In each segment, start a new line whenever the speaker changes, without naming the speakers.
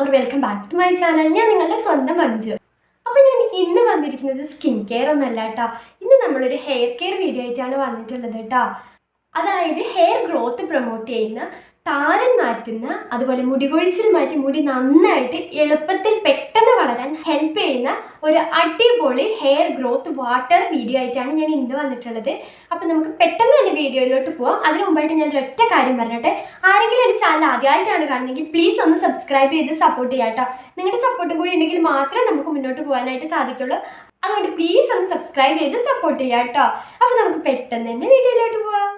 or welcome back to my channel ഞാൻ നിങ്ങളുടെ സ്വന്തം മഞ്ജു അപ്പോൾ ഞാൻ ഇന്ന് വന്നിരിക്കുന്നത് സ്കിൻ കെയർ ഒന്നല്ല കേട്ടോ ഇന്ന് നമ്മളൊരു ഹെയർ കെയർ വീഡിയോ ആയിട്ടാണ് വന്നിട്ടുള്ളത് കേട്ടോ അതായത് ഹെയർ ഗ്രോത്ത് പ്രൊമോട്ട് ചെയ്യുന്ന താരൻ മാറ്റുന്ന അതുപോലെ മുടികൊഴിച്ചിൽ മാറ്റി മുടി നന്നായിട്ട് എളുപ്പത്തിൽ പെട്ടെന്ന് വളരാൻ ഹെൽപ്പ് ചെയ്യുന്ന ഒരു അടിപൊളി ഹെയർ ഗ്രോത്ത് വാട്ടർ വീഡിയോ ആയിട്ടാണ് ഞാൻ ഇന്ന് വന്നിട്ടുള്ളത് അപ്പോൾ നമുക്ക് പെട്ടെന്ന് തന്നെ വീഡിയോയിലോട്ട് പോവാം അതിനു മുമ്പായിട്ട് ഞാൻ ഒരൊറ്റ കാര്യം പറഞ്ഞിട്ട് ആരെങ്കിലും ഒരു ചാനൽ ആദ്യമായിട്ടാണ് കാണുന്നെങ്കിൽ പ്ലീസ് ഒന്ന് സബ്സ്ക്രൈബ് ചെയ്ത് സപ്പോർട്ട് ചെയ്യാം കേട്ടോ നിങ്ങളുടെ സപ്പോർട്ടും കൂടി ഉണ്ടെങ്കിൽ മാത്രമേ നമുക്ക് മുന്നോട്ട് പോകാനായിട്ട് സാധിക്കുള്ളൂ അതുകൊണ്ട് പ്ലീസ് ഒന്ന് സബ്സ്ക്രൈബ് ചെയ്ത് സപ്പോർട്ട് ചെയ്യാം കേട്ടോ അപ്പോൾ നമുക്ക് പെട്ടെന്ന് തന്നെ വീഡിയോയിലോട്ട് പോവാം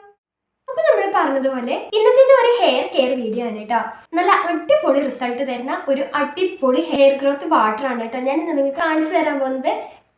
പറഞ്ഞതുപോലെ ഇന്നത്തെ ഒരു ഹെയർ കെയർ വീഡിയോ ആണ് കേട്ടോ നല്ല അടിപൊളി റിസൾട്ട് തരുന്ന ഒരു അടിപൊളി ഹെയർ ഗ്രോത്ത് വാട്ടർ ആണ് കേട്ടോ ഞാൻ ഇന്ന് നിങ്ങൾക്ക് കാണിച്ചു തരാൻ പോകുന്നത്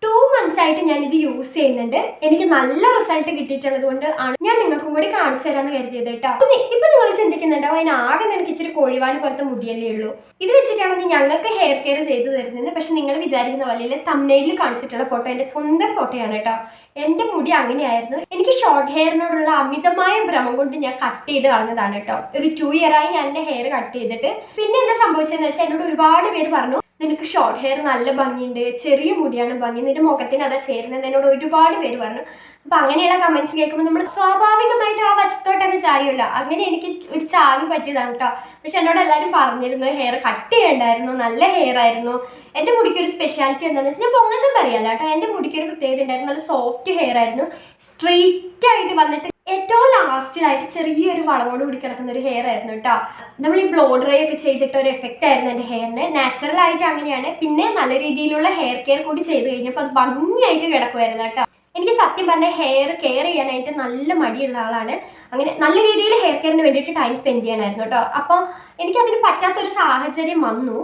ടൂ മന്ത്സ് ആയിട്ട് ഞാൻ ഇത് യൂസ് ചെയ്യുന്നുണ്ട് എനിക്ക് നല്ല റിസൾട്ട് കിട്ടിയിട്ടുള്ളത് കൊണ്ട് ആണ് ഞാൻ നിങ്ങൾക്കും കൂടി കാണിച്ചു തരാന്ന് കരുതിയത് കേട്ടോ ഇപ്പൊ നിങ്ങൾ ചിന്തിക്കുന്നുണ്ടാവും അതിനാകെ നിനക്ക് ഇച്ചിരി കോഴിവാല് പോലത്തെ മുടിയല്ലേ ഉള്ളൂ ഇത് വെച്ചിട്ടാണ് ഞങ്ങൾക്ക് ഹെയർ കെയർ ചെയ്തു തരുന്നത് പക്ഷെ നിങ്ങൾ വിചാരിക്കുന്ന പോലെ തമിഴ്നയിൽ കാണിച്ചിട്ടുള്ള ഫോട്ടോ എൻ്റെ സ്വന്തം ഫോട്ടോയാണ് കേട്ടോ എൻ്റെ മുടി അങ്ങനെയായിരുന്നു എനിക്ക് ഷോർട്ട് ഹെയറിനോടുള്ള അമിതമായ ഭ്രമം കൊണ്ട് ഞാൻ കട്ട് ചെയ്ത് കളഞ്ഞതാണ് കേട്ടോ ഒരു ടു ഇയറായി ഞാൻ എൻ്റെ ഹെയർ കട്ട് ചെയ്തിട്ട് പിന്നെ എന്താ സംഭവിച്ചതെന്ന് വെച്ചാൽ എന്നോട് ഒരുപാട് പേര് പറഞ്ഞു നിനക്ക് ഷോർട്ട് ഹെയർ നല്ല ഭംഗിയുണ്ട് ചെറിയ മുടിയാണ് ഭംഗി നിന്റെ മുഖത്തിന് അതാ ചേരുന്നത് എന്നോട് ഒരുപാട് പേര് പറഞ്ഞു അപ്പൊ അങ്ങനെയുള്ള കമന്റ്സ് കേൾക്കുമ്പോൾ നമ്മൾ സ്വാഭാവികമായിട്ട് ആ വശത്തോട്ടങ്ങ് ചായല്ല അങ്ങനെ എനിക്ക് ഒരു ചാവി പറ്റിയതാണ് കേട്ടോ പക്ഷെ എന്നോട് എല്ലാവരും പറഞ്ഞിരുന്നു ഹെയർ കട്ട് ചെയ്യണ്ടായിരുന്നു നല്ല ഹെയർ ആയിരുന്നു എൻ്റെ മുടിക്ക് ഒരു സ്പെഷ്യാലിറ്റി എന്താണെന്ന് വെച്ചാൽ പൊങ്ങച്ചും പറയാമല്ലോ കേട്ടോ എൻ്റെ മുടിക്ക് ഒരു പ്രത്യേകത ഉണ്ടായിരുന്നു നല്ല സോഫ്റ്റ് ഹെയർ ആയിരുന്നു സ്ട്രെയിറ്റ് ആയിട്ട് വന്നിട്ട് ഏറ്റവും ലാസ്റ്റിലായിട്ട് ചെറിയൊരു വളവോട് കൂടി കിടക്കുന്ന ഒരു ഹെയർ ആയിരുന്നു കേട്ടോ നമ്മൾ ഈ ബ്ലോ ഡ്രൈ ഒക്കെ ചെയ്തിട്ട് ഒരു എഫക്റ്റ് ആയിരുന്നു എൻ്റെ ഹെയറിന് നാച്ചുറൽ ആയിട്ട് അങ്ങനെയാണ് പിന്നെ നല്ല രീതിയിലുള്ള ഹെയർ കെയർ കൂടി ചെയ്ത് കഴിഞ്ഞപ്പോൾ അത് ഭംഗിയായിട്ട് കിടക്കുമായിരുന്നു കേട്ടോ എനിക്ക് സത്യം പറഞ്ഞാൽ ഹെയർ കെയർ ചെയ്യാനായിട്ട് നല്ല മടിയുള്ള ആളാണ് അങ്ങനെ നല്ല രീതിയിൽ ഹെയർ കെയറിന് വേണ്ടിയിട്ട് ടൈം സ്പെൻഡ് ചെയ്യണമായിരുന്നു കേട്ടോ അപ്പോൾ എനിക്കതിന് പറ്റാത്തൊരു സാഹചര്യം വന്നു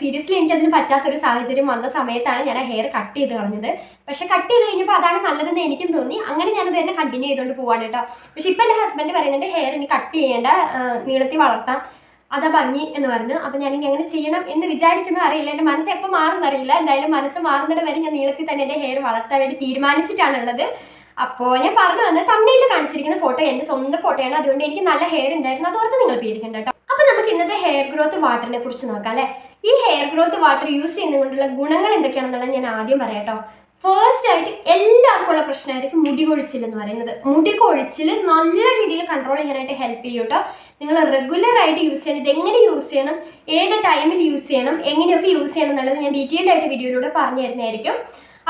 സീരിയസ്ലി എനിക്കതിന് പറ്റാത്തൊരു സാഹചര്യം വന്ന സമയത്താണ് ഞാൻ ഹെയർ കട്ട് ചെയ്ത് കളഞ്ഞത് പക്ഷെ കട്ട് ചെയ്ത് കഴിഞ്ഞപ്പോൾ അതാണ് നല്ലതെന്ന് എനിക്കും തോന്നി അങ്ങനെ ഞാനത് തന്നെ കണ്ടിന്യൂ ചെയ്തുകൊണ്ട് പോവാണ് കേട്ടോ പക്ഷെ ഇപ്പം എൻ്റെ ഹസ്ബൻഡ് പറയുന്നുണ്ട് ഹെയർ ഇനി കട്ട് ചെയ്യേണ്ട നീളത്തിൽ വളർത്താം അതാ ഭംഗി എന്ന് പറഞ്ഞു അപ്പം ഞാനെനിക്ക് അങ്ങനെ ചെയ്യണം എന്ന് വിചാരിക്കുന്നു അറിയില്ല എന്റെ മനസ്സ് എപ്പോൾ മാറുന്നറിയില്ല എന്തായാലും മനസ്സ് മാറുന്നത് വരെ ഞാൻ നീളത്തിൽ തന്നെ എന്റെ ഹെയർ വളർത്താൻ വേണ്ടി തീരുമാനിച്ചിട്ടാണുള്ളത് അപ്പോൾ ഞാൻ പറഞ്ഞു വന്നത് തമ്മിലിൽ കാണിച്ചിരിക്കുന്ന ഫോട്ടോ എൻ്റെ സ്വന്തം ഫോട്ടോയാണ് അതുകൊണ്ട് എനിക്ക് നല്ല ഹെയർ ഉണ്ടായിരുന്നു അതോർത്ത് നിങ്ങൾ പേടിക്കണ്ട കേട്ടോ അപ്പോൾ നമുക്ക് ഇന്നത്തെ ഹെയർ ഗ്രോത്ത് വാട്ടറിനെ കുറിച്ച് നോക്കാം അല്ലെ ഈ ഹെയർ ഗ്രോത്ത് വാട്ടർ യൂസ് ചെയ്യുന്നതുകൊണ്ടുള്ള ഗുണങ്ങൾ എന്തൊക്കെയാണെന്നുള്ളത് ഞാൻ ആദ്യം പറയാം കേട്ടോ ഫേസ്റ്റ് ആയിട്ട് എല്ലാവർക്കും ഉള്ള പ്രശ്നമായിരിക്കും മുടി കൊഴിച്ചിൽ എന്ന് പറയുന്നത് മുടി കൊഴിച്ചിൽ നല്ല രീതിയിൽ കൺട്രോൾ ചെയ്യാനായിട്ട് ഹെൽപ്പ് ചെയ്യും കേട്ടോ നിങ്ങൾ റെഗുലർ ആയിട്ട് യൂസ് ചെയ്യണം ഇത് എങ്ങനെ യൂസ് ചെയ്യണം ഏത് ടൈമിൽ യൂസ് ചെയ്യണം എങ്ങനെയൊക്കെ യൂസ് ചെയ്യണം എന്നുള്ളത് ഞാൻ ഡീറ്റെയിൽഡ് ആയിട്ട് വീഡിയോയിലൂടെ പറഞ്ഞു തരുന്നതായിരിക്കും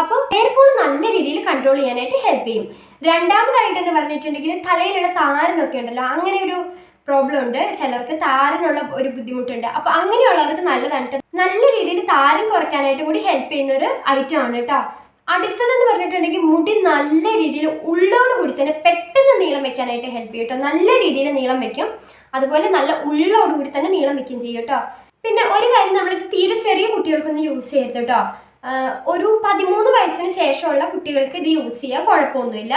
അപ്പോൾ ഹെയർഫോൾ നല്ല രീതിയിൽ കൺട്രോൾ ചെയ്യാനായിട്ട് ഹെൽപ്പ് ചെയ്യും രണ്ടാമതായിട്ട് എന്ന് പറഞ്ഞിട്ടുണ്ടെങ്കിൽ തലയിലുള്ള താരനൊക്കെ ഉണ്ടല്ലോ അങ്ങനെ ഒരു പ്രോബ്ലം ഉണ്ട് ചിലർക്ക് താരനുള്ള ഒരു ബുദ്ധിമുട്ടുണ്ട് അപ്പോൾ അങ്ങനെയുള്ളവർക്ക് നല്ലതാണ് നല്ല രീതിയിൽ താരൻ കുറയ്ക്കാനായിട്ട് കൂടി ഹെൽപ്പ് ചെയ്യുന്ന ഒരു ഐറ്റം ആണ് കേട്ടോ അടുത്തതെന്ന് പറഞ്ഞിട്ടുണ്ടെങ്കിൽ മുടി നല്ല രീതിയിൽ ഉള്ളോട് കൂടി തന്നെ പെട്ടെന്ന് നീളം വെക്കാനായിട്ട് ഹെൽപ്പ് ചെയ്യും കേട്ടോ നല്ല രീതിയിൽ നീളം വെക്കും അതുപോലെ നല്ല ഉള്ളോട് കൂടി തന്നെ നീളം വെക്കുകയും ചെയ്യും കേട്ടോ പിന്നെ ഒരു കാര്യം നമ്മൾ തീരെ ചെറിയ കുട്ടികൾക്കൊന്നും യൂസ് ചെയ്യരുത് കേട്ടോ ഒരു പതിമൂന്ന് വയസ്സിന് ശേഷമുള്ള കുട്ടികൾക്ക് ഇത് യൂസ് ചെയ്യാൻ കുഴപ്പമൊന്നുമില്ല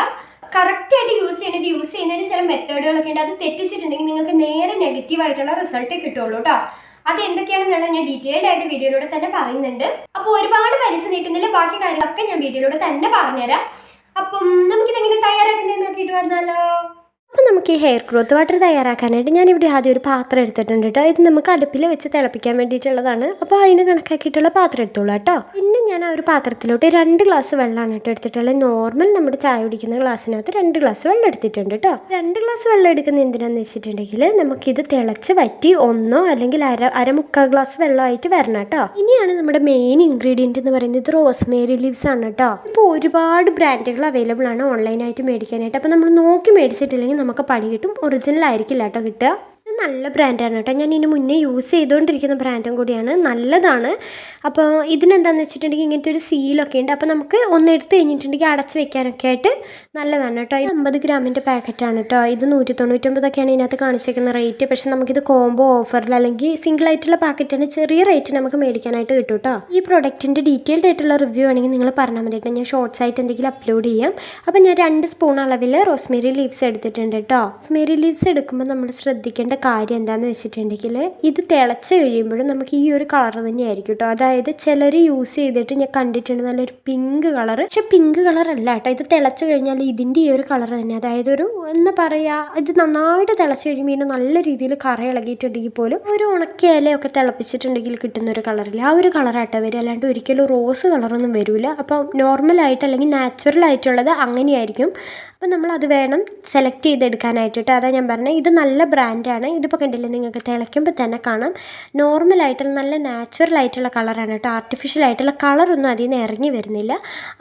കറക്റ്റായിട്ട് യൂസ് ചെയ്യേണ്ടത് യൂസ് ചെയ്യുന്നതിന് ചില മെത്തേഡുകളൊക്കെ ഉണ്ട് അത് തെറ്റിച്ചിട്ടുണ്ടെങ്കിൽ നിങ്ങൾക്ക് നേരെ നെഗറ്റീവായിട്ടുള്ള റിസൾട്ടേ കിട്ടുള്ളൂ കേട്ടോ അത് എന്തൊക്കെയാണെന്നുള്ളത് ഞാൻ ഡീറ്റെയിൽഡ് ആയിട്ട് വീഡിയോയിലൂടെ തന്നെ പറയുന്നുണ്ട് അപ്പോൾ ഒരുപാട് പലിശ നീട്ടുന്നില്ല ബാക്കി കാര്യങ്ങളൊക്കെ ഞാൻ വീഡിയോയിലൂടെ തന്നെ പറഞ്ഞുതരാം അപ്പം നമുക്കിതെങ്ങനെ തയ്യാറാക്കുന്നതെന്ന് നോക്കിയിട്ട് വന്നാലോ നമുക്ക് ഈ ഹെയർ ഗ്രോത്ത് വാട്ടർ തയ്യാറാക്കാനായിട്ട് ഞാനിവിടെ ആദ്യം ഒരു പാത്രം എടുത്തിട്ടുണ്ട് കേട്ടോ ഇത് നമുക്ക് അടുപ്പിൽ വെച്ച് തിളപ്പിക്കാൻ വേണ്ടിയിട്ടുള്ളതാണ് അപ്പോൾ അതിന് കണക്കാക്കിയിട്ടുള്ള പാത്രം എടുത്തോളൂ കേട്ടോ പിന്നെ ഞാൻ ആ ഒരു പാത്രത്തിലോട്ട് രണ്ട് ഗ്ലാസ് വെള്ളമാണ് കേട്ടോ എടുത്തിട്ടുള്ളത് നോർമൽ നമ്മുടെ ചായ കുടിക്കുന്ന ഗ്ലാസ്സിനകത്ത് രണ്ട് ഗ്ലാസ് വെള്ളം എടുത്തിട്ടുണ്ട് കേട്ടോ രണ്ട് ഗ്ലാസ് വെള്ളം എടുക്കുന്ന എന്തിനാന്ന് വെച്ചിട്ടുണ്ടെങ്കിൽ നമുക്കിത് തിളച്ച് വറ്റി ഒന്നോ അല്ലെങ്കിൽ അര അരമുക്കാൽ ഗ്ലാസ് വെള്ളമായിട്ട് വരണം കേട്ടോ ഇനിയാണ് നമ്മുടെ മെയിൻ ഇൻഗ്രീഡിയൻറ്റ് എന്ന് പറയുന്നത് റോസ്മേരി ലീവ്സ് ആണ് കേട്ടോ ഇപ്പോൾ ഒരുപാട് ബ്രാൻഡുകൾ അവൈലബിൾ ആണ് ഓൺലൈനായിട്ട് മേടിക്കാനായിട്ട് അപ്പോൾ നമ്മൾ നോക്കി മേടിച്ചിട്ടില്ലെങ്കിൽ നമുക്ക് പണി കിട്ടും ഒറിജിനൽ ആയിരിക്കില്ല കേട്ടോ കിട്ടുക നല്ല ബ്രാൻഡാണ് കേട്ടോ ഞാൻ ഇതിന് മുന്നേ യൂസ് ചെയ്തുകൊണ്ടിരിക്കുന്ന ബ്രാൻഡും കൂടിയാണ് നല്ലതാണ് അപ്പോൾ ഇതിനെന്താണെന്ന് വെച്ചിട്ടുണ്ടെങ്കിൽ ഇങ്ങനത്തെ ഒരു സീലൊക്കെ ഉണ്ട് അപ്പോൾ നമുക്ക് ഒന്ന് എടുത്ത് കഴിഞ്ഞിട്ടുണ്ടെങ്കിൽ അടച്ച് വെക്കാനൊക്കെ ആയിട്ട് നല്ലതാണ് കേട്ടോ അമ്പത് ഗ്രാമിൻ്റെ പാക്കറ്റാണ് കേട്ടോ ഇത് നൂറ്റി തൊണ്ണൂറ്റൊമ്പതൊക്കെയാണ് ഇതിനകത്ത് കാണിച്ചേക്കുന്ന റേറ്റ് പക്ഷെ നമുക്കിത് കോംബോ ഓഫറിൽ അല്ലെങ്കിൽ സിംഗിൾ ആയിട്ടുള്ള പാക്കറ്റാണ് ചെറിയ റേറ്റ് നമുക്ക് മേടിക്കാനായിട്ട് കിട്ടും കേട്ടോ ഈ പ്രൊഡക്റ്റിൻ്റെ ഡീറ്റെയിൽഡ് ആയിട്ടുള്ള റിവ്യൂ ആണെങ്കിൽ നിങ്ങൾ പറഞ്ഞാൽ മതി കേട്ടോ ഞാൻ ഷോർട്സ് ആയിട്ട് എന്തെങ്കിലും അപ്ലോഡ് ചെയ്യാം അപ്പോൾ ഞാൻ രണ്ട് സ്പൂൺ അളവിൽ റോസ്മേരി ലീവ്സ് എടുത്തിട്ടുണ്ട് കേട്ടോ റോസ്മേരി ലീവ്സ് എടുക്കുമ്പോൾ നമ്മൾ ശ്രദ്ധിക്കേണ്ട കാര്യം എന്താണെന്ന് വെച്ചിട്ടുണ്ടെങ്കിൽ ഇത് തിളച്ച് കഴിയുമ്പോഴും നമുക്ക് ഈ ഒരു കളർ തന്നെയായിരിക്കും കേട്ടോ അതായത് ചിലർ യൂസ് ചെയ്തിട്ട് ഞാൻ കണ്ടിട്ടുണ്ട് നല്ലൊരു പിങ്ക് കളർ പക്ഷെ പിങ്ക് കളർ അല്ല കേട്ടോ ഇത് തിളച്ച് കഴിഞ്ഞാൽ ഇതിൻ്റെ ഈ ഒരു കളർ തന്നെ അതായത് ഒരു എന്താ പറയുക ഇത് നന്നായിട്ട് തിളച്ച് കഴിയുമ്പോൾ ഇതിന് നല്ല രീതിയിൽ കറ ഇളകിയിട്ടുണ്ടെങ്കിൽ പോലും ഒരു ഉണക്കിയ ഇലയൊക്കെ തിളപ്പിച്ചിട്ടുണ്ടെങ്കിൽ കിട്ടുന്ന ഒരു കളറില്ല ആ ഒരു കളറാട്ടോ വരും അല്ലാണ്ട് ഒരിക്കലും റോസ് കളറൊന്നും വരില്ല അപ്പം നോർമലായിട്ട് അല്ലെങ്കിൽ നാച്ചുറൽ ആയിട്ടുള്ളത് അങ്ങനെയായിരിക്കും അപ്പോൾ നമ്മളത് വേണം സെലക്ട് ചെയ്തെടുക്കാനായിട്ട് കേട്ടോ അതാ ഞാൻ പറഞ്ഞത് ഇത് നല്ല ബ്രാൻഡാണ് ഇതിപ്പോൾ കണ്ടില്ലേ നിങ്ങൾക്ക് തിളയ്ക്കുമ്പോൾ തന്നെ കാണാം നോർമലായിട്ടുള്ള നല്ല നാച്ചുറൽ ആയിട്ടുള്ള കളറാണ് കേട്ടോ ആർട്ടിഫിഷ്യൽ ആയിട്ടുള്ള കളറൊന്നും അതിൽ നിന്ന് ഇറങ്ങി വരുന്നില്ല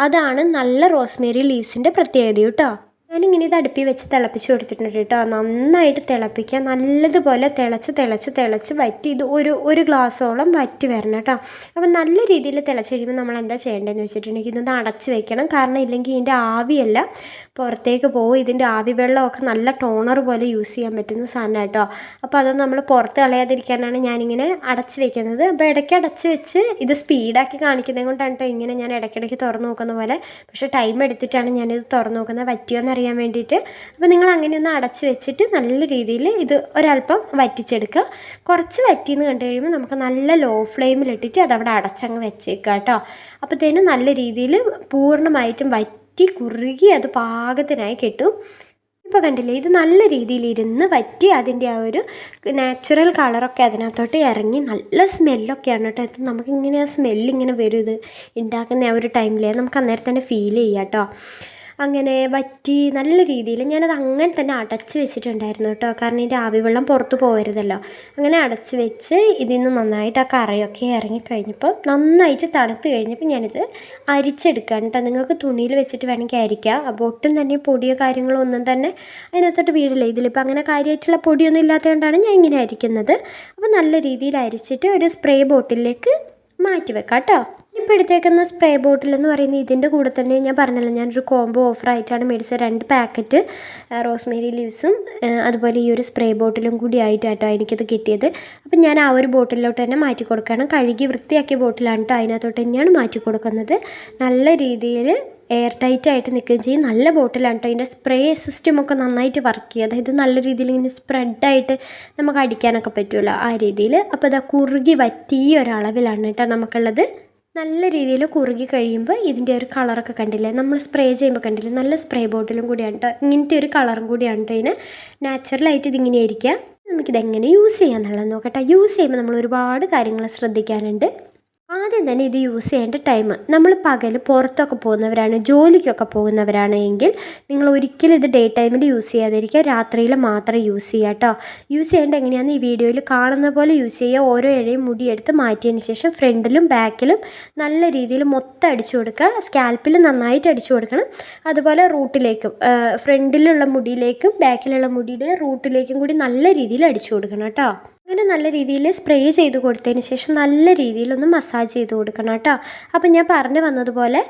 അതാണ് നല്ല റോസ്മേരി ലീവ്സിൻ്റെ പ്രത്യേകത കേട്ടോ ഞാനിങ്ങനെ ഇത് അടുപ്പി വെച്ച് തിളപ്പിച്ച് കൊടുത്തിട്ടുണ്ട് കേട്ടോ നന്നായിട്ട് തിളപ്പിക്കുക നല്ലതുപോലെ തിളച്ച് തിളച്ച് തിളച്ച് വറ്റി ഇത് ഒരു ഒരു ഗ്ലാസ്സോളം വറ്റി വരണം കേട്ടോ അപ്പം നല്ല രീതിയിൽ തിളച്ച് കഴിയുമ്പോൾ നമ്മൾ എന്താ ചെയ്യേണ്ടതെന്ന് വെച്ചിട്ടുണ്ടെങ്കിൽ ഇതൊന്ന് അടച്ച് വെക്കണം കാരണം ഇല്ലെങ്കിൽ ഇതിൻ്റെ ആവിയല്ല പുറത്തേക്ക് പോകും ഇതിൻ്റെ ആവി വെള്ളമൊക്കെ നല്ല ടോണർ പോലെ യൂസ് ചെയ്യാൻ പറ്റുന്ന സാധനം കേട്ടോ അപ്പോൾ അതൊന്നും നമ്മൾ പുറത്ത് കളയാതിരിക്കാനാണ് ഞാനിങ്ങനെ അടച്ച് വെക്കുന്നത് അപ്പോൾ ഇടയ്ക്ക് അടച്ച് വെച്ച് ഇത് സ്പീഡാക്കി കാണിക്കുന്നത് കൊണ്ടാണ് കേട്ടോ ഇങ്ങനെ ഞാൻ ഇടയ്ക്കിടയ്ക്ക് തുറന്നു നോക്കുന്ന പോലെ പക്ഷേ ടൈം എടുത്തിട്ടാണ് ഞാനിത് തുറന്നു നോക്കുന്നത് പറ്റിയോന്നറിയാം അറിയാൻ വേണ്ടിയിട്ട് അപ്പോൾ നിങ്ങൾ അങ്ങനെ ഒന്ന് അടച്ച് വെച്ചിട്ട് നല്ല രീതിയിൽ ഇത് ഒരല്പം വറ്റിച്ചെടുക്കുക കുറച്ച് വറ്റിയെന്ന് കണ്ടു കഴിയുമ്പോൾ നമുക്ക് നല്ല ലോ ഫ്ലെയിമിലിട്ടിട്ട് അതവിടെ അടച്ചങ്ങ് വെച്ചേക്കുക കേട്ടോ അപ്പോഴത്തേനും നല്ല രീതിയിൽ പൂർണ്ണമായിട്ടും വറ്റി കുറുകി അത് പാകത്തിനായി കിട്ടും ഇപ്പോൾ കണ്ടില്ലേ ഇത് നല്ല രീതിയിൽ ഇരുന്ന് വറ്റി അതിൻ്റെ ആ ഒരു നാച്ചുറൽ കളറൊക്കെ അതിനകത്തോട്ട് ഇറങ്ങി നല്ല സ്മെല്ലൊക്കെയാണ് കേട്ടോ ഇത് നമുക്കിങ്ങനെ ആ സ്മെല്ലിങ്ങനെ വരും ഇത് ഉണ്ടാക്കുന്ന ആ ഒരു ടൈമിൽ നമുക്ക് അന്നേരം തന്നെ ഫീൽ ചെയ്യാം കേട്ടോ അങ്ങനെ വറ്റി നല്ല രീതിയിൽ ഞാനത് അങ്ങനെ തന്നെ അടച്ച് വെച്ചിട്ടുണ്ടായിരുന്നു കേട്ടോ കാരണം ഇതിൻ്റെ ആവിവെള്ളം പുറത്ത് പോകരുതല്ലോ അങ്ങനെ അടച്ച് വെച്ച് ഇതിൽ നിന്ന് നന്നായിട്ട് ആ കറിയൊക്കെ ഇറങ്ങിക്കഴിഞ്ഞപ്പോൾ നന്നായിട്ട് തണുത്ത് കഴിഞ്ഞപ്പോൾ ഞാനിത് അരിച്ചെടുക്കുകയാണ് കേട്ടോ നിങ്ങൾക്ക് തുണിയിൽ വെച്ചിട്ട് വേണമെങ്കിൽ അരിക്കാം അപ്പോൾ ഒട്ടും തന്നെ പൊടിയോ കാര്യങ്ങളോ ഒന്നും തന്നെ അതിനകത്തോട്ട് വീടില്ല ഇതിലിപ്പോൾ അങ്ങനെ കാര്യമായിട്ടുള്ള പൊടിയൊന്നും ഇല്ലാത്തതുകൊണ്ടാണ് ഞാൻ ഇങ്ങനെ അരിക്കുന്നത് അപ്പോൾ നല്ല രീതിയിൽ അരിച്ചിട്ട് ഒരു സ്പ്രേ ബോട്ടിലേക്ക് മാറ്റി വെക്കാം കേട്ടോ ഇപ്പോൾ എടുത്തേക്കുന്ന സ്പ്രേ ബോട്ടിൽ എന്ന് പറയുന്നത് ഇതിൻ്റെ കൂടെ തന്നെ ഞാൻ പറഞ്ഞല്ലോ ഞാനൊരു കോംബോ ഓഫറായിട്ടാണ് മേടിച്ചത് രണ്ട് പാക്കറ്റ് റോസ്മേരി ലീവ്സും അതുപോലെ ഈ ഒരു സ്പ്രേ ബോട്ടിലും കൂടി ആയിട്ടാട്ടോ എനിക്കത് കിട്ടിയത് അപ്പം ഞാൻ ആ ഒരു ബോട്ടിലോട്ട് തന്നെ മാറ്റി കൊടുക്കുകയാണ് കഴുകി വൃത്തിയാക്കിയ ബോട്ടിലാണ് കേട്ടോ അതിനകത്തോട്ട് തന്നെയാണ് മാറ്റി കൊടുക്കുന്നത് നല്ല രീതിയിൽ എയർ ടൈറ്റ് ആയിട്ട് നിൽക്കുകയും ചെയ്യും നല്ല ബോട്ടിലാണ് കേട്ടോ അതിൻ്റെ സ്പ്രേ സിസ്റ്റമൊക്കെ നന്നായിട്ട് വർക്ക് ചെയ്യുക അതായത് നല്ല രീതിയിൽ ഇങ്ങനെ സ്പ്രെഡായിട്ട് നമുക്ക് അടിക്കാനൊക്കെ പറ്റുമല്ലോ ആ രീതിയിൽ അപ്പോൾ അത് കുറുകി വറ്റിയ ഒരളവിലാണ് കേട്ടോ നമുക്കുള്ളത് നല്ല രീതിയിൽ കുറുകി കഴിയുമ്പോൾ ഇതിൻ്റെ ഒരു കളറൊക്കെ കണ്ടില്ലേ നമ്മൾ സ്പ്രേ ചെയ്യുമ്പോൾ കണ്ടില്ലേ നല്ല സ്പ്രേ ബോട്ടിലും കൂടിയാണ് കേട്ടോ ഇങ്ങനത്തെ ഒരു കളറും കൂടിയാണ് കേട്ടോ ഇതിന് നാച്ചുറലായിട്ട് ഇതിങ്ങനെ ഇരിക്കുക നമുക്കിതെങ്ങനെ യൂസ് ചെയ്യാമെന്നുള്ളത് നോക്കട്ടെ യൂസ് ചെയ്യുമ്പോൾ നമ്മൾ ഒരുപാട് കാര്യങ്ങൾ ശ്രദ്ധിക്കാനുണ്ട് ആദ്യം തന്നെ ഇത് യൂസ് ചെയ്യേണ്ട ടൈം നമ്മൾ പകൽ പുറത്തൊക്കെ പോകുന്നവരാണ് ജോലിക്കൊക്കെ പോകുന്നവരാണ് എങ്കിൽ നിങ്ങൾ ഒരിക്കലും ഇത് ഡേ ടൈമിൽ യൂസ് ചെയ്യാതിരിക്കുക രാത്രിയിൽ മാത്രം യൂസ് ചെയ്യുക കേട്ടോ യൂസ് ചെയ്യേണ്ട എങ്ങനെയാണെന്ന് ഈ വീഡിയോയിൽ കാണുന്ന പോലെ യൂസ് ചെയ്യുക ഓരോ ഇഴയും മുടിയെടുത്ത് മാറ്റിയതിന് ശേഷം ഫ്രണ്ടിലും ബാക്കിലും നല്ല രീതിയിൽ മൊത്തം അടിച്ചു കൊടുക്കുക സ്കാൽപ്പിൽ നന്നായിട്ട് അടിച്ചു കൊടുക്കണം അതുപോലെ റൂട്ടിലേക്കും ഫ്രണ്ടിലുള്ള മുടിയിലേക്കും ബാക്കിലുള്ള മുടിയുടെ റൂട്ടിലേക്കും കൂടി നല്ല രീതിയിൽ അടിച്ചു കൊടുക്കണം കേട്ടോ അങ്ങനെ നല്ല രീതിയിൽ സ്പ്രേ ചെയ്ത് കൊടുത്തതിന് ശേഷം നല്ല രീതിയിലൊന്ന് മസാജ് ചെയ്ത് കൊടുക്കണം കേട്ടോ അപ്പോൾ ഞാൻ പറഞ്ഞു വന്നതുപോലെ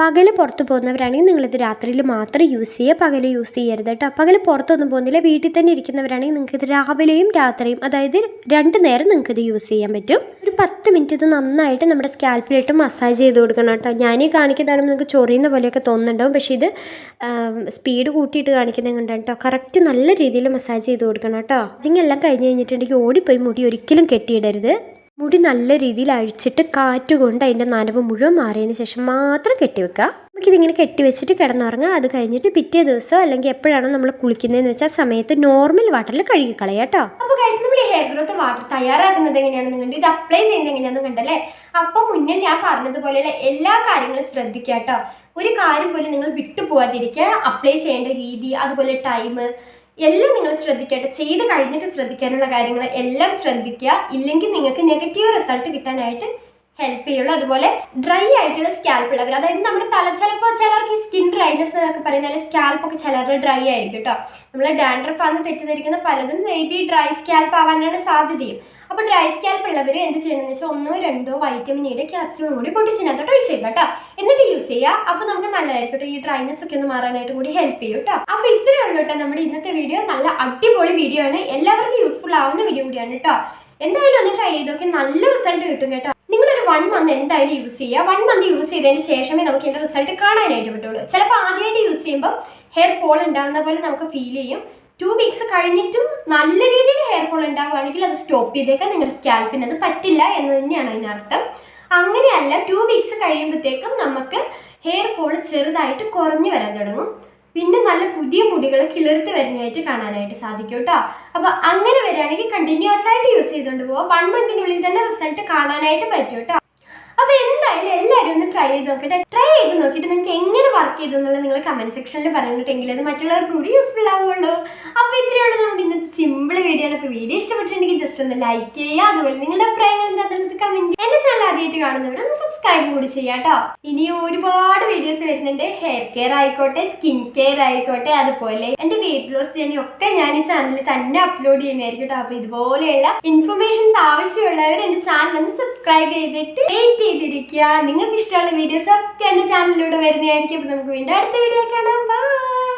പകൽ പുറത്ത് പോകുന്നവരാണെങ്കിൽ നിങ്ങളിത് രാത്രിയിൽ മാത്രം യൂസ് ചെയ്യുക പകൽ യൂസ് ചെയ്യരുത് കേട്ടോ പകൽ പുറത്തൊന്നും പോകുന്നില്ല വീട്ടിൽ തന്നെ ഇരിക്കുന്നവരാണെങ്കിൽ നിങ്ങൾക്ക് ഇത് രാവിലെയും രാത്രിയും അതായത് രണ്ട് നേരം നിങ്ങൾക്കിത് യൂസ് ചെയ്യാൻ പറ്റും ഒരു പത്ത് മിനിറ്റ് ഇത് നന്നായിട്ട് നമ്മുടെ സ്കാൽപ്പിലിട്ട് മസാജ് ചെയ്ത് കൊടുക്കണം കേട്ടോ ഞാനീ കാണിക്കുന്നതാണ് നിങ്ങൾക്ക് ചൊറിയുന്ന പോലെയൊക്കെ തോന്നുന്നുണ്ടാവും പക്ഷേ ഇത് സ്പീഡ് കൂട്ടിയിട്ട് കാണിക്കുന്നത് കൊണ്ടാണ് കേട്ടോ കറക്റ്റ് നല്ല രീതിയിൽ മസാജ് ചെയ്ത് കൊടുക്കണം കേട്ടോ ഇതിങ്ങെല്ലാം എല്ലാം കഴിഞ്ഞ് കഴിഞ്ഞിട്ടുണ്ടെങ്കിൽ ഓടിപ്പോയി മുടി ഒരിക്കലും കെട്ടിയിടരുത് മുടി നല്ല രീതിയിൽ അഴിച്ചിട്ട് കാറ്റുകൊണ്ട് അതിൻ്റെ നനവ് മുഴുവൻ മാറിയതിന് ശേഷം മാത്രം കെട്ടിവെക്കുക നമുക്കിതിങ്ങനെ കെട്ടിവെച്ചിട്ട് കിടന്നുറങ്ങുക അത് കഴിഞ്ഞിട്ട് പിറ്റേ ദിവസം അല്ലെങ്കിൽ എപ്പോഴാണോ നമ്മൾ കുളിക്കുന്നതെന്ന് വെച്ചാൽ സമയത്ത് നോർമൽ വാട്ടറിൽ കഴുകി കളയാം കേട്ടോ അപ്പോൾ കഴിച്ച് നമ്മൾ ഈ ഹെയർ ഗ്രോത്ത് വാട്ടർ തയ്യാറാക്കുന്നത് എങ്ങനെയാണെന്ന് കണ്ടു ഇത് അപ്ലൈ ചെയ്യുന്നത് എങ്ങനെയാണെന്ന് കണ്ടല്ലേ അപ്പോൾ മുന്നേ ഞാൻ പറഞ്ഞതുപോലെയുള്ള എല്ലാ കാര്യങ്ങളും ശ്രദ്ധിക്കുക കേട്ടോ ഒരു കാര്യം പോലും നിങ്ങൾ വിട്ടുപോകാതിരിക്കുക അപ്ലൈ ചെയ്യേണ്ട രീതി അതുപോലെ ടൈം എല്ലാം നിങ്ങൾ ശ്രദ്ധിക്കേണ്ട ചെയ്ത് കഴിഞ്ഞിട്ട് ശ്രദ്ധിക്കാനുള്ള കാര്യങ്ങൾ എല്ലാം ശ്രദ്ധിക്കുക ഇല്ലെങ്കിൽ നിങ്ങൾക്ക് നെഗറ്റീവ് റിസൾട്ട് കിട്ടാനായിട്ട് ഹെൽപ്പ് ചെയ്യുള്ളൂ അതുപോലെ ഡ്രൈ ആയിട്ടുള്ള സ്കാൽപ്പ് ഉള്ളവർ അതായത് നമ്മുടെ തല ചിലപ്പോൾ ചിലർക്ക് ഈ സ്കിൻ ഡ്രൈനെസ് എന്നൊക്കെ പറയുന്നത് സ്കാൽപ്പ് ഒക്കെ ചിലരുടെ ഡ്രൈ ആയിരിക്കും കേട്ടോ നമ്മൾ ഡാൻഡ്രഫ് ആണെന്ന് തെറ്റിദ്ധരിക്കുന്ന പലതും മേ ബി ഡ്രൈ സ്കാൽപ്പ് ആവാനാണ് സാധ്യതയും അപ്പോൾ ഡ്രൈ സ്കാൽപ്പ് ഉള്ളവർ എന്ത് ചെയ്യണമെന്ന് വെച്ചാൽ ഒന്നോ രണ്ടോ വൈറ്റമിൻ ഇയുടെ ക്യാപ്സ്യൂൾ കൂടി പൊട്ടിച്ചിനകത്തോട്ട് ഒഴിച്ചേക്കാം കേട്ടോ എന്നിട്ട് യൂസ് ചെയ്യുക അപ്പൊ നമുക്ക് നല്ലതായിരിക്കും ഈ ഡ്രൈനസ് ഒക്കെ ഒന്ന് മാറാനായിട്ട് കൂടി ഹെൽപ്പ് ചെയ്യും കേട്ടോ അപ്പോൾ ഇത്രയേ ഉള്ളൂ കേട്ടോ നമ്മുടെ ഇന്നത്തെ വീഡിയോ നല്ല അടിപൊളി വീഡിയോ ആണ് എല്ലാവർക്കും യൂസ്ഫുൾ ആവുന്ന വീഡിയോ കൂടിയാണ് കേട്ടോ എന്തായാലും ഒന്ന് ട്രൈ ചെയ്തൊക്കെ നല്ല റിസൾട്ട് കിട്ടും കേട്ടോ ഒരു വൺ മന്ത് എന്തായാലും യൂസ് ചെയ്യുക വൺ മന്ത് യൂസ് ചെയ്തതിന് ശേഷമേ നമുക്ക് ഇതിൻ്റെ റിസൾട്ട് കാണാനായിട്ട് പറ്റുള്ളൂ ചിലപ്പോൾ ആദ്യമായിട്ട് യൂസ് ചെയ്യുമ്പോൾ ഹെയർ ഫോൾ ഉണ്ടാകുന്ന പോലെ നമുക്ക് ഫീൽ ചെയ്യും ടു വീക്സ് കഴിഞ്ഞിട്ടും നല്ല രീതിയിൽ ഹെയർ ഫോൾ ഉണ്ടാവുകയാണെങ്കിൽ അത് സ്റ്റോപ്പ് ചെയ്തേക്കാൻ നിങ്ങളുടെ സ്കാൽപ്പിന് അത് പറ്റില്ല എന്ന് തന്നെയാണ് അതിനർത്ഥം അങ്ങനെയല്ല ടു വീക്സ് കഴിയുമ്പോഴത്തേക്കും നമുക്ക് ഹെയർ ഫോൾ ചെറുതായിട്ട് കുറഞ്ഞു വരാൻ തുടങ്ങും പിന്നെ നല്ല പുതിയ മുടികൾ കിളിർത്ത് വരുന്നതായിട്ട് കാണാനായിട്ട് സാധിക്കും കേട്ടോ അപ്പോൾ അങ്ങനെ വരികയാണെങ്കിൽ കണ്ടിന്യൂസ് ആയിട്ട് യൂസ് ചെയ്തുകൊണ്ട് പോവാം വൺ മന്തിനുള്ളിൽ തന്നെ റിസൾട്ട് കാണാനായിട്ട് പറ്റും കേട്ടോ അപ്പോൾ എന്തായാലും എല്ലാരും ഒന്ന് ട്രൈ ചെയ്ത് നോക്കട്ടെ ട്രൈ ചെയ്ത് നോക്കിയിട്ട് നിങ്ങൾക്ക് എങ്ങനെ വർക്ക് ചെയ്തു എന്നുള്ളത് നിങ്ങൾ കമന്റ് സെക്ഷനിൽ പറഞ്ഞിട്ടുണ്ടെങ്കിൽ അത് മറ്റുള്ളവർക്ക് കൂടി യൂസ്ഫുൾ ആവുള്ളൂ അപ്പോൾ ഇത്രയുള്ള നമ്മുടെ ഇന്നത്തെ സിമ്പിൾ വീഡിയോ ആണ് വീഡിയോ ഇഷ്ടപ്പെട്ടിട്ടുണ്ടെങ്കിൽ ജസ്റ്റ് ഒന്ന് ലൈക്ക് ചെയ്യുക അതുപോലെ നിങ്ങളുടെ അഭിപ്രായങ്ങൾ എന്താണെന്നുള്ളത് കമന്റ് എന്റെ ചാനൽ ആദ്യമായിട്ട് കാണുന്നവർ ഒന്ന് കൂടി ചെയ്യാട്ടോ ഇനി ഒരുപാട് വീഡിയോസ് വരുന്നുണ്ട് ഹെയർ കെയർ ആയിക്കോട്ടെ സ്കിൻ കെയർ ആയിക്കോട്ടെ അതുപോലെ എന്റെ വെയിറ്റ് ലോസ് ജേണി ഒക്കെ ഞാൻ ഈ ചാനലിൽ തന്നെ അപ്ലോഡ് ചെയ്യുന്നതായിരിക്കും കേട്ടോ അപ്പോൾ ഇതുപോലെയുള്ള ഇൻഫർമേഷൻസ് ആവശ്യമുള്ളവർ എന്റെ ചാനൽ ഒന്ന് സബ്സ്ക്രൈബ് ചെയ്തിട്ട് വെയിറ്റ് ചെയ്തിരിക്കുക നിങ്ങൾക്ക് ഇഷ്ടമുള്ള വീഡിയോസ് ഒക്കെ എൻ്റെ ചാനലിലൂടെ വരുന്നതായിരിക്കും അപ്പോൾ നമുക്ക് വീണ്ടും അടുത്ത വീഡിയോ കാണാം ബൈ